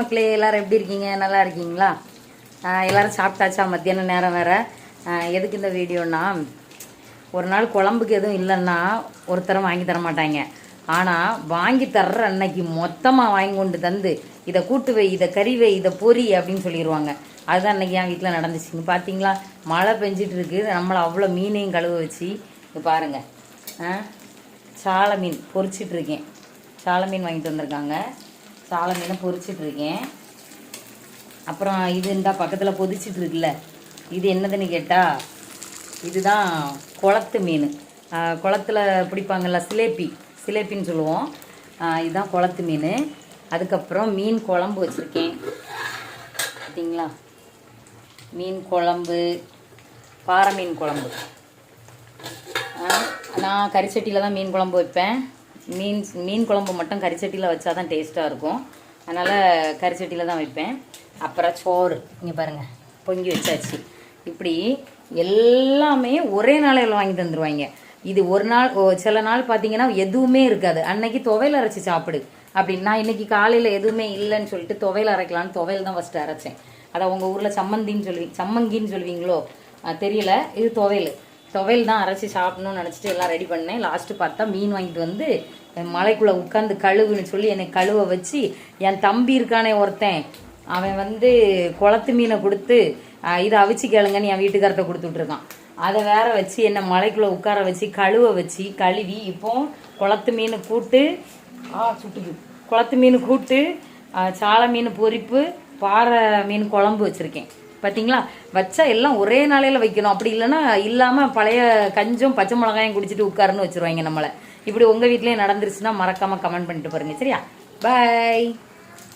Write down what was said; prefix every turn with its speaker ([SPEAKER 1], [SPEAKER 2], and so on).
[SPEAKER 1] மக்களே எல்லோரும் எப்படி இருக்கீங்க நல்லா இருக்கீங்களா எல்லோரும் சாப்பிட்டாச்சா மத்தியான நேரம் வேறு எதுக்கு இந்த வீடியோனா ஒரு நாள் குழம்புக்கு எதுவும் இல்லைன்னா ஒருத்தரை வாங்கி தர மாட்டாங்க ஆனால் வாங்கி தர்ற அன்னைக்கு மொத்தமாக வாங்கி கொண்டு தந்து இதை கூட்டு வை இதை கறி வை இதை பொறி அப்படின்னு சொல்லிடுவாங்க அதுதான் அன்றைக்கி என் வீட்டில் நடந்துச்சுங்க பார்த்தீங்களா மழை பெஞ்சிட்டு இருக்கு நம்மளை அவ்வளோ மீனையும் கழுவ வச்சு பாருங்கள் சாலை மீன் பொறிச்சிட்ருக்கேன் சாலை மீன் வாங்கிட்டு வந்திருக்காங்க சால மீனை பொறிச்சிட்ருக்கேன் அப்புறம் இது இந்த பக்கத்தில் பொதிச்சிட்ருக்குல்ல இது என்னதுன்னு கேட்டால் இதுதான் குளத்து மீன் குளத்தில் பிடிப்பாங்கள்ல சிலேபி சிலேப்பின்னு சொல்லுவோம் இதுதான் குளத்து மீன் அதுக்கப்புறம் மீன் குழம்பு வச்சுருக்கேன் பார்த்தீங்களா மீன் குழம்பு பாறை மீன் குழம்பு நான் கறிச்சட்டியில் தான் மீன் குழம்பு வைப்பேன் மீன் மீன் குழம்பு மட்டும் கறிச்சட்டியில் வச்சா தான் டேஸ்ட்டாக இருக்கும் அதனால் கறிச்சட்டியில் தான் வைப்பேன் அப்புறம் சோறு இங்கே பாருங்கள் பொங்கி வச்சாச்சு இப்படி எல்லாமே ஒரே நாளையில் வாங்கி தந்துடுவாங்க இது ஒரு நாள் சில நாள் பார்த்தீங்கன்னா எதுவுமே இருக்காது அன்னைக்கு துவையில் அரைச்சி சாப்பிடு அப்படின்னு நான் இன்றைக்கி காலையில் எதுவுமே இல்லைன்னு சொல்லிட்டு துவையில் அரைக்கலான்னு துவையில் தான் ஃபஸ்ட்டு அரைச்சேன் அதை உங்கள் ஊரில் சம்மந்தின்னு சொல்லுவீங்க சம்மங்கின்னு சொல்லுவீங்களோ தெரியல இது துவையல் துவையல் தான் அரைச்சி சாப்பிடணும்னு நினச்சிட்டு எல்லாம் ரெடி பண்ணேன் லாஸ்ட்டு பார்த்தா மீன் வாங்கிட்டு வந்து மலைக்குள்ளே உட்காந்து கழுவுன்னு சொல்லி என்னை கழுவ வச்சு என் தம்பி இருக்கானே ஒருத்தன் அவன் வந்து குளத்து மீனை கொடுத்து இதை அவிச்சு கேளுங்கன்னு என் வீட்டுக்காரத்தை கொடுத்துட்ருக்கான் அதை வேற வச்சு என்னை மலைக்குள்ளே உட்கார வச்சு கழுவ வச்சு கழுவி இப்போ குளத்து மீன் கூட்டு ஆ சுட்டுது குளத்து மீன் கூட்டு சாலை மீன் பொரிப்பு பாறை மீன் குழம்பு வச்சுருக்கேன் பார்த்தீங்களா வச்சா எல்லாம் ஒரே நாளையில் வைக்கணும் அப்படி இல்லைன்னா இல்லாமல் பழைய கஞ்சும் பச்சை மிளகாயும் குடிச்சிட்டு உட்காருன்னு வச்சுருவாங்க நம்மளை இப்படி உங்கள் வீட்டிலே நடந்துருச்சுன்னா மறக்காமல் கமெண்ட் பண்ணிட்டு பாருங்கள் சரியா பாய்